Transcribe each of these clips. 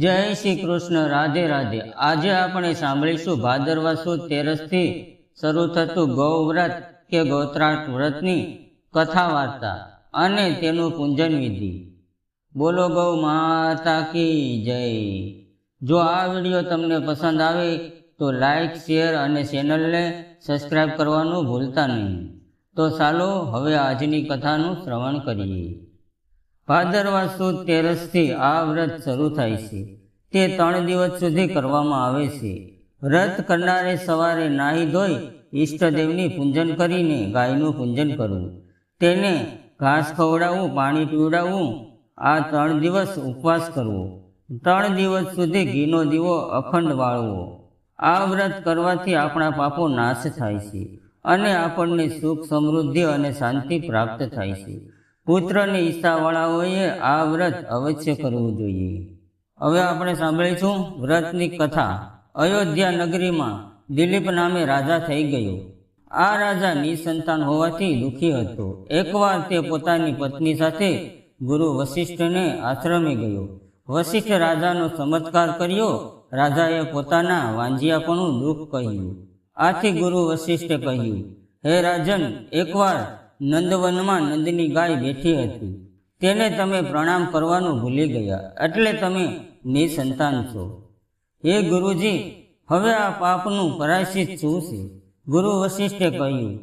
જય શ્રી કૃષ્ણ રાધે રાધે. આજે આપણે સાંભળીશું ભાદરવા સુદ તેરસથી શરૂ થતું ગૌવ્રત કે ગૌત્રાટ વ્રતની કથા વાર્તા અને તેનું પૂંજન વિધિ બોલો ગૌ માતા કી જય. જો આ વીડિયો તમને પસંદ આવે તો લાઈક, શેર અને ચેનલને સબસ્ક્રાઈબ કરવાનું ભૂલતા નહીં. તો ચાલો હવે આજની કથાનું શ્રવણ કરીએ. ભાદરવા સુદ તેરસથી આ વ્રત શરૂ થાય છે. તે ત્રણ દિવસ સુધી કરવામાં આવે છે. વ્રત કરનારે સવારે નાહી ધોઈ ઈષ્ટદેવની પૂજન કરીને ગાયનું પૂજન કરવું. તેને ઘાસ ખવડાવવું, પાણી પીવડાવવું, આ ત્રણ દિવસ ઉપવાસ કરવો. ત્રણ દિવસ સુધી ઘીનો દીવો અખંડ વાળવો. આ વ્રત કરવાથી આપણા પાપો નાશ થાય છે અને આપણને સુખ, સમૃદ્ધિ અને શાંતિ પ્રાપ્ત થાય છે. પુત્રની ઈચ્છાવાળાઓએ આ વ્રત અવશ્ય કરવું જોઈએ. હવે આપણે સાંભળીશું વ્રતની કથા. અયોધ્યા નગરીમાં દિલીપ નામે રાજા થઈ ગયો. આ રાજા નિસંતાન હોવાથી દુઃખી હતો. એકવાર તે પોતાની પત્ની સાથે ગુરુ વશિષ્ઠને આશ્રમે ગયો. વશિષ્ઠ રાજાનો ચમત્કાર કર્યો. રાજાએ પોતાના વાંજિયાપણું દુઃખ કહ્યું. આથી ગુરુ વશિષ્ઠે કહ્યું, હે રાજન, એકવાર નંદવનમાં નંદની ગાય બેઠી હતી. તેને તમે પ્રણામ કરવાનું ભૂલી ગયા, એટલે તમે નિસંતાન છો. હે ગુરુજી, હવે આ પાપનું પરાશિત શું છે? ગુરુ વશિષ્ઠે કહ્યું,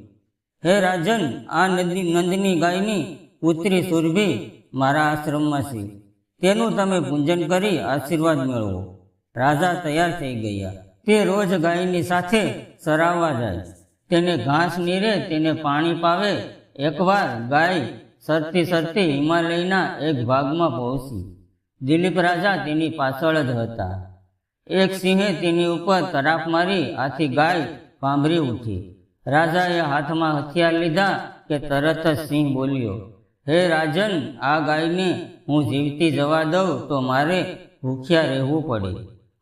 હે રાજન, આ નદી, નંદની ગાયની પુત્રી સુરભી મારા આશ્રમમાં છે. તેનું તમે પૂજન કરી આશીર્વાદ મેળવો. રાજા તૈયાર થઈ ગયા. તે રોજ ગાયની સાથે સરાવવા જાય. તેને ઘાસ નીરે, તેને પાણી પાવે એકવાર ગાય સરતી સરતી હિમાલયના એક ભાગમાં પહોંચી. દિલીપ રાજા તેની પાછળ જ હતા. એક સિંહે તેની ઉપર તરાપ મારી આથી ગાય પાંભરી ઉઠી. રાજાએ હાથમાં હથિયાર લીધા કે તરત જ સિંહ બોલ્યો, હે રાજન, આ ગાયને હું જીવતી જવા દઉં તો મારે ભૂખ્યા રહેવું પડે.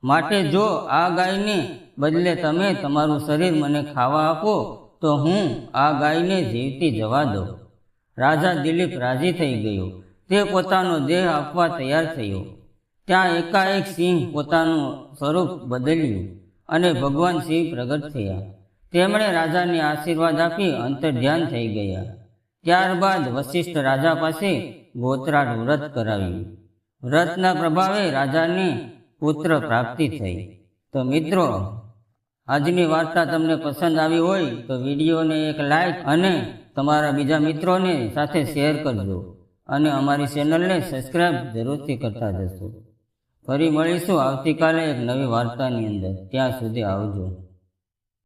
માટે જો આ ગાયને બદલે તમે તમારું શરીર મને ખાવા આપો તો હું આ ગાયને જીવતી જવા દઉં. રાજા દિલીપ રાજી થઈ ગયો. તે પોતાનો દેહ આપવા તૈયાર થયો. ત્યાં એકાએક સિંહ પોતાનું સ્વરૂપ બદલ્યું અને ભગવાન શિવ પ્રગટ થયા. તેમણે રાજાને આશીર્વાદ આપી અંતર ધ્યાન થઈ ગયા. ત્યારબાદ વશિષ્ઠ રાજા પાસે ગોત્રાટ વ્રત કરાવ્યું. વ્રતના પ્રભાવે રાજાને પુત્ર પ્રાપ્તિ થઈ. તો મિત્રો આજની વાર્તા તમને પસંદ આવી હોય તો વિડીયોને એક લાઈક અને તમારા બીજા મિત્રોને સાથે શેર કરજો. અને અમારી ચેનલને સબસ્ક્રાઈબ જરૂરથી કરતા જશો. ફરી મળીશું આવતીકાલે એક નવી વાર્તાની અંદર. ત્યાં સુધી આવજો.